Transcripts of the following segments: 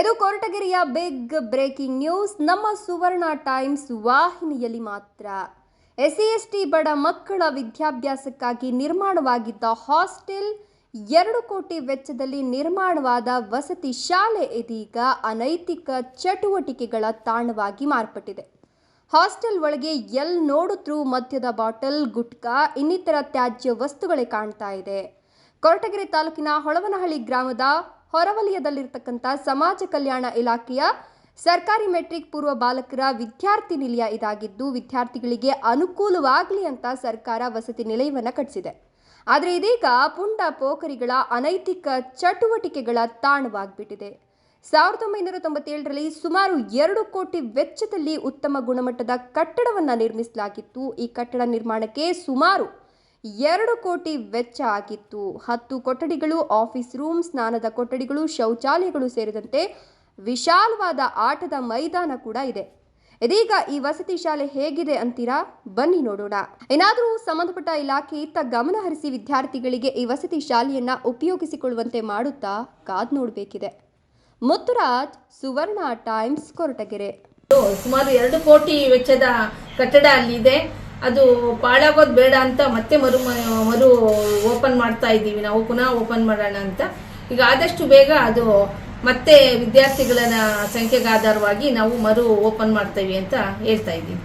ಇದು ಕೊರಟಗೆರೆಯ big breaking news. ನಮ್ಮ ಸುವರ್ಣ times ವಾಹಿನಿಯಲ್ಲಿ ಮಾತ್ರ. ಎಸ್ಸಿ ಎಸ್ಟಿ ಬಡ ಮಕ್ಕಳ ವಿದ್ಯಾಭ್ಯಾಸಕ್ಕಾಗಿ ನಿರ್ಮಾಣವಾಗಿದ್ದ ಹಾಸ್ಟೆಲ್ ಎರಡು ಕೋಟಿ ವೆಚ್ಚದಲ್ಲಿ ನಿರ್ಮಾಣವಾದ ವಸತಿ ಶಾಲೆ ಇದೀಗ ಅನೈತಿಕ ಚಟುವಟಿಕೆಗಳ ತಾಣವಾಗಿ ಮಾರ್ಪಟ್ಟಿದೆ. ಹಾಸ್ಟೆಲ್ ಒಳಗೆ ಎಲ್ ನೋಡಿದ್ರೂ ಮದ್ಯದ ಬಾಟಲ್, ಗುಟ್ಕಾ, ಇನ್ನಿತರ ತ್ಯಾಜ್ಯ ವಸ್ತುಗಳೇ ಕಾಣ್ತಾ ಇದೆ. ಕೊರಟಗೆರೆ ತಾಲೂಕಿನ ಹೊಳವನಹಳ್ಳಿ ಗ್ರಾಮದ ಹೊರವಲಯದಲ್ಲಿರ್ತಕ್ಕಂಥ ಸಮಾಜ ಕಲ್ಯಾಣ ಇಲಾಖೆಯ ಸರ್ಕಾರಿ ಮೆಟ್ರಿಕ್ ಪೂರ್ವ ಬಾಲಕರ ವಿದ್ಯಾರ್ಥಿ ನಿಲಯ ಇದಾಗಿದ್ದು, ವಿದ್ಯಾರ್ಥಿಗಳಿಗೆ ಅನುಕೂಲವಾಗಲಿ ಅಂತ ಸರ್ಕಾರ ವಸತಿ ನಿಲಯವನ್ನು ಕಟ್ಟಿಸಿದೆ ಆದರೆ ಇದೀಗ ಪುಂಡ ಪೋಖರಿಗಳ ಅನೈತಿಕ ಚಟುವಟಿಕೆಗಳ ತಾಣವಾಗಿಬಿಟ್ಟಿದೆ. ಸಾವಿರದ ಒಂಬೈನೂರ ತೊಂಬತ್ತೇಳರಲ್ಲಿ ಸುಮಾರು ಎರಡು ಕೋಟಿ ವೆಚ್ಚದಲ್ಲಿ ಉತ್ತಮ ಗುಣಮಟ್ಟದ ಕಟ್ಟಡವನ್ನು ನಿರ್ಮಿಸಲಾಗಿತ್ತು. ಈ ಕಟ್ಟಡ ನಿರ್ಮಾಣಕ್ಕೆ ಸುಮಾರು ಎರಡು ಕೋಟಿ ವೆಚ್ಚ ಆಗಿತ್ತು. ಹತ್ತು ಕೊಠಡಿಗಳು, ಆಫೀಸ್ ರೂಮ್, ಸ್ನಾನದ ಕೊಠಡಿಗಳು, ಶೌಚಾಲಯಗಳು ಸೇರಿದಂತೆ ವಿಶಾಲವಾದ ಆಟದ ಮೈದಾನ ಕೂಡ ಇದೆ. ಇದೀಗ ಈ ವಸತಿ ಶಾಲೆ ಹೇಗಿದೆ ಅಂತೀರಾ? ಬನ್ನಿ ನೋಡೋಣ. ಏನಾದರೂ ಸಂಬಂಧಪಟ್ಟ ಇಲಾಖೆ ಇತ್ತ ಗಮನ ಹರಿಸಿ ವಿದ್ಯಾರ್ಥಿಗಳಿಗೆ ಈ ವಸತಿ ಶಾಲೆಯನ್ನ ಉಪಯೋಗಿಸಿಕೊಳ್ಳುವಂತೆ ಮಾಡುತ್ತಾ ಕಾದ್ ನೋಡಬೇಕಿದೆ. ಮುತ್ತುರಾಜ್, ಸುವರ್ಣ ಟೈಮ್ಸ್, ಕೊರಟಗೆರೆ. ಸುಮಾರು ಎರಡು ಕೋಟಿ ವೆಚ್ಚದ ಕಟ್ಟಡ ಅಲ್ಲಿದೆ ಅದು ಪಾಳಾಗೋದು ಬೇಡ ಅಂತ ಮತ್ತೆ ಮರು ಮರು ಓಪನ್ ಮಾಡ್ತಾ ಇದ್ದೀವಿ. ನಾವು ಪುನಃ ಓಪನ್ ಮಾಡೋಣ ಅಂತ. ಈಗ ಆದಷ್ಟು ಬೇಗ ಅದು ಮತ್ತೆ ವಿದ್ಯಾರ್ಥಿಗಳ ಸಂಖ್ಯೆಗೆ ಆಧಾರವಾಗಿ ನಾವು ಮರು ಓಪನ್ ಮಾಡ್ತೇವೆ ಅಂತ ಹೇಳ್ತಾ ಇದ್ದೀವಿ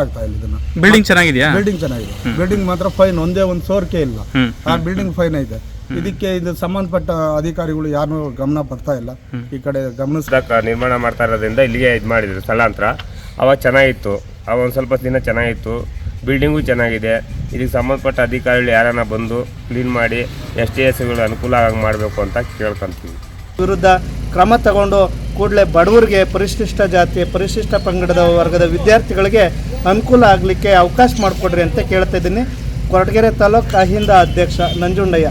ಆಗ್ತಾ ಇಲ್ಲ ಇದನ್ನ. ಬಿಲ್ಡಿಂಗ್ ಚೆನ್ನಾಗಿದೆಯಾ? ಬಿಲ್ಡಿಂಗ್ ಚೆನ್ನಾಗಿದೆ. ಬಿಲ್ಡಿಂಗ್ ಮಾತ್ರ ಫೈನ್ ಒಂದೇ ಒಂದು ಸೋರಿಕೆ ಇಲ್ಲ. ಆ ಬಿಲ್ಡಿಂಗ್ ಫೈನ್ ಇದೆ ಇದಕ್ಕೆ ಇದು ಸಂಬಂಧಪಟ್ಟ ಅಧಿಕಾರಿಗಳು ಯಾರು ಗಮನ ಪಡ್ತಾ ಇಲ್ಲ. ಈ ಕಡೆ ಗಮನ ನಿರ್ಮಾಣ ಮಾಡ್ತಾ ಇರೋದ್ರಿಂದ ಇಲ್ಲಿಗೆ ಇದು ಮಾಡಿದ್ರು ಸ್ಥಳಾಂತರ. ಅವಾಗ ಚೆನ್ನಾಗಿತ್ತು. ಅವಾಗ ಒಂದು ಸ್ವಲ್ಪ ದಿನ ಚೆನ್ನಾಗಿತ್ತು. ಬಿಲ್ಡಿಂಗು ಚೆನ್ನಾಗಿದೆ. ಇದಕ್ಕೆ ಸಂಬಂಧಪಟ್ಟ ಅಧಿಕಾರಿಗಳು ಯಾರನ್ನ ಬಂದು ಕ್ಲೀನ್ ಮಾಡಿ ಎಸ್ ಟಿ ಎಸ್ಗಳು ಅನುಕೂಲ ಆಗಿ ಮಾಡಬೇಕು ಅಂತ ಕೇಳ್ಕೊಂತೀವಿ. ವಿರುದ್ಧ ಕ್ರಮ ತಗೊಂಡು ಕೂಡಲೇ ಬಡವರಿಗೆ ಪರಿಶಿಷ್ಟ ಜಾತಿ, ಪರಿಶಿಷ್ಟ ಪಂಗಡದ ವರ್ಗದ ವಿದ್ಯಾರ್ಥಿಗಳಿಗೆ ಅನುಕೂಲ ಆಗಲಿಕ್ಕೆ ಅವಕಾಶ ಮಾಡಿಕೊಡ್ರಿ ಅಂತ ಕೇಳ್ತಾ ಇದ್ದೀನಿ. ಕೊರಟಗೆರೆ ತಾಲೂಕು ಅಹಿಂದ ಅಧ್ಯಕ್ಷ ನಂಜುಂಡಯ್ಯ.